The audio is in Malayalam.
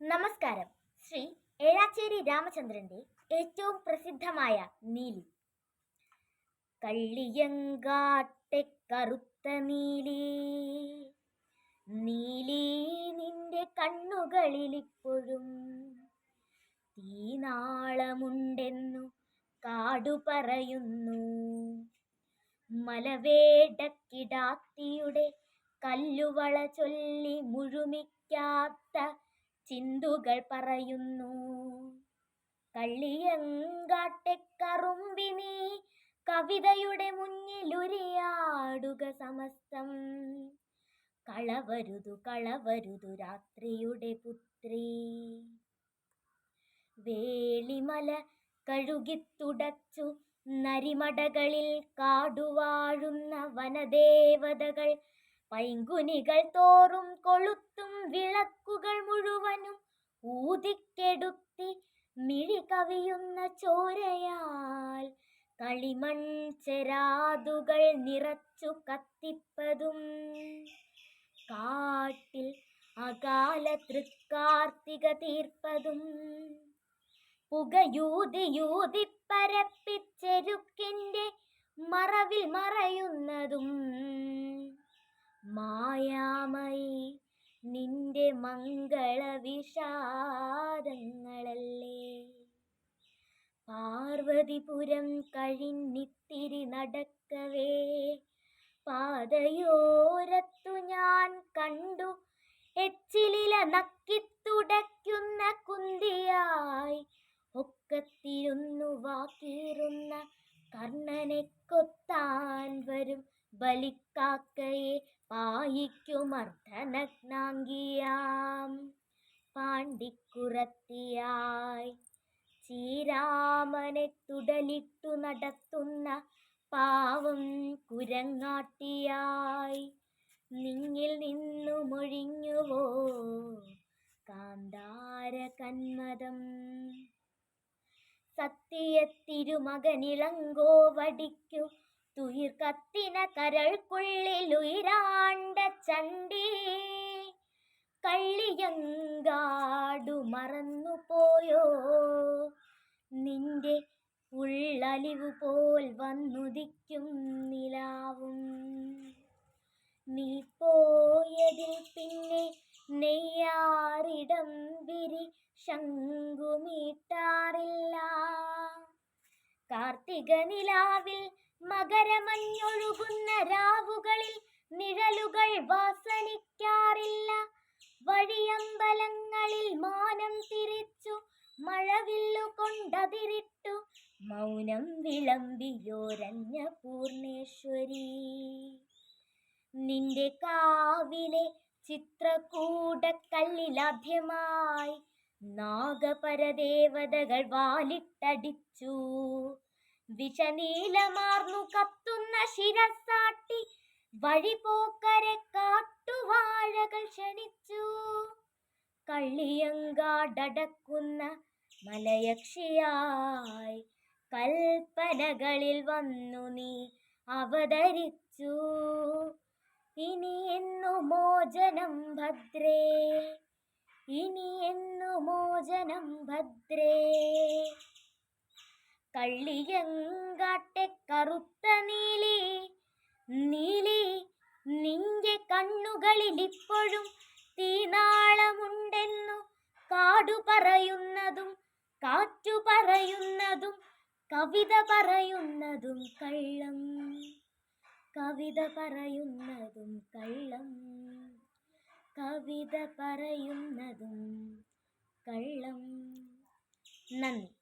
നമസ്കാരം. ശ്രീ ഏഴാച്ചേരി രാമചന്ദ്രന്റെ ഏറ്റവും പ്രസിദ്ധമായ നീലി. കള്ളിയങ്കാട്ടെ കറുത്ത നീലി. നീലി നിന്റെ കണ്ണുകളിലിപ്പോഴും തീനാളമുണ്ടെന്നു കാടു പറയുന്നു മലവേടക്കിടാത്തിയുടെ കല്ലുവള ചൊല്ലി മുഴുമിക്കാത്ത ചിന്തുകൾ പറയുന്നു. കള്ളിയങ്കാട്ടെ കറുമ്പിനി കവിതയുടെ മുന്നിലുരിയാടുക സമസ്തം. കളവരുതു കളവരുതു രാത്രിയുടെ പുത്രി. വേളിമല കഴുകിത്തുടച്ചു നരിമടകളിൽ കാടുവാഴുന്ന വനദേവതകൾ പൈങ്കുനികൾ തോറും കൊളുത്തും വിളക്കുകൾ മുഴുവനും ഊതിക്കെടുത്തി മിഴി കവിയുന്ന ചോരയാൽ കളിമൺ ചെരാതുകൾ നിറച്ചു കത്തിപ്പതും. കാട്ടിൽ അകാല തൃക്കാർത്തിക തീർപ്പതും. പുകയൂതിയൂതി പരപ്പിച്ചെരുക്കിന്റെ മറവിൽ മറയുന്നതും. മായാമയി നിന്റെ മംഗള വിഷാദങ്ങളല്ലേ. പാർവതിപുരം കഴിഞ്ഞിത്തിരി നടക്കവേ പാതയോരത്തു ഞാൻ കണ്ടു എച്ചിലില നക്കിത്തുടയ്ക്കുന്ന കുന്തിയായി. ഒക്കത്തിരുന്നു വാക്കീറുന്ന കർണനെ കൊത്താൻ വരും ബലിക്കാക്കയെ പായിക്കുമർദ്ധനഗ്നാംഗിയാം പാണ്ടിക്കുറത്തിയായി ചീരാമനെ തുടലിട്ടു നടത്തുന്ന പാവം കുരങ്ങാട്ടിയായി. നിങ്ങിൽ നിന്നു മൊഴിഞ്ഞുവോ കാന്താര കന്മദം സത്യത്തിരുമകനിളങ്കോ വടിക്കു തുയിർ കത്തിന കരൾക്കുള്ളിലുയിരാണ്ട ചണ്ടി. കള്ളിയങ്കാടു മറന്നു പോയോ നിന്റെ ഉള്ളലിവു പോൽ വന്നുദിക്കും നിലാവും. നീ പോയതിൽ പിന്നെ നെയ്യാറിടം വിരി ശങ്കുമീട്ടാറില്ല കാർത്തിക നിലാവിൽ മകരമഞ്ഞൊഴുകുന്ന രാവുകളിൽ നിഴലുകൾ വാസനിക്കാറില്ല. വഴിയമ്പലങ്ങളിൽ മാനം തിരിച്ചു മഴവില്ലു കൊണ്ടതിരിട്ടു മൗനം വിളമ്പിയോരഞ്ഞ പൂർണേശ്വരി നിന്റെ കാവിലെ ചിത്രകൂടക്കല്ലിലാദ്യമായി നാഗപരദേവതകൾ വാലിട്ടടിച്ചു. വിഷനീലമാർന്നു കത്തുന്ന ശിരസാട്ടി വഴിപോക്കരെ കാട്ടുവാഴകൾ ക്ഷണിച്ചു. കള്ളിയങ്കാടക്കുന്ന മലയക്ഷിയായി കൽപ്പനകളിൽ വന്നു നീ അവതരിച്ചു. ഇനി എന്നു മോചനം ഭദ്രേ ഇനി എന്നു മോചനം ഭദ്രേ. കള്ളിയങ്കാട്ടെ കറുത്ത നീലി നീലി നിന്റെ കണ്ണുകളിൽ ഇപ്പോഴും തീനാളമുണ്ടെന്നു കാടു പറയുന്നതും കാറ്റു പറയുന്നതും കവിത പറയുന്നതും കള്ളം. കവിത പറയുന്നതും കള്ളം. കവിത പറയുന്നതും കള്ളം. നന്ദി.